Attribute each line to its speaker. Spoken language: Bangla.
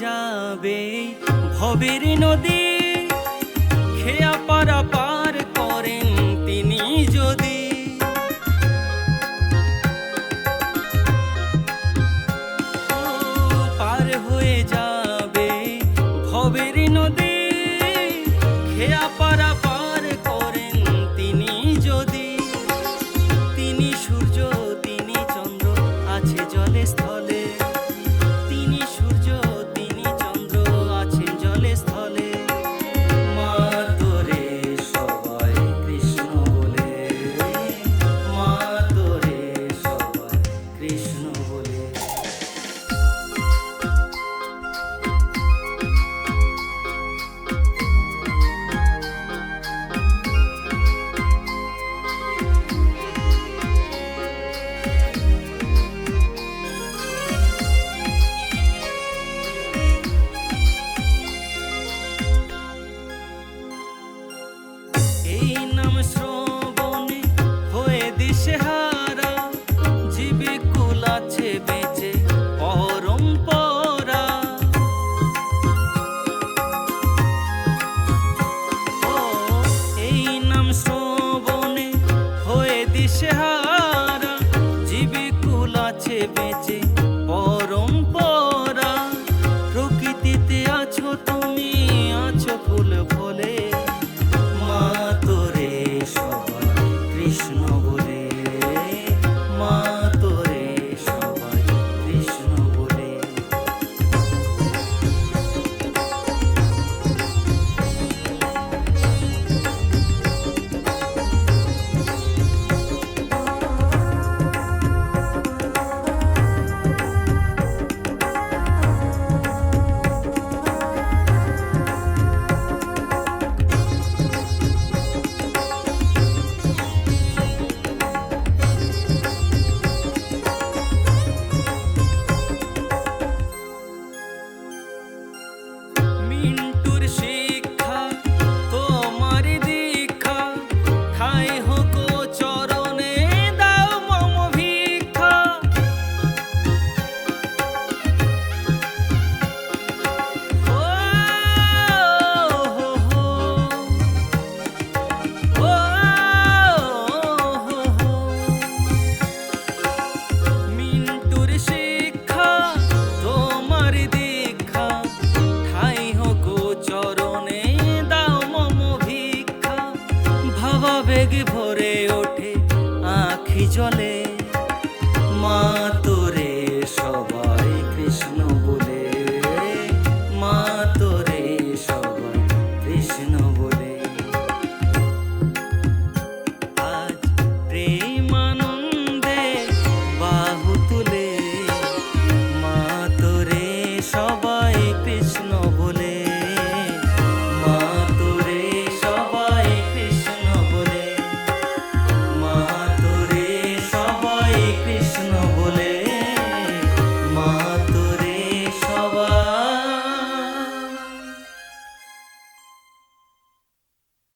Speaker 1: যাবে ভবের নদী। খেয়া পারা পার করেন তিনি যদি। পার হয়ে যাবে ভবের নদী। খেয়া 谢谢哈。বলে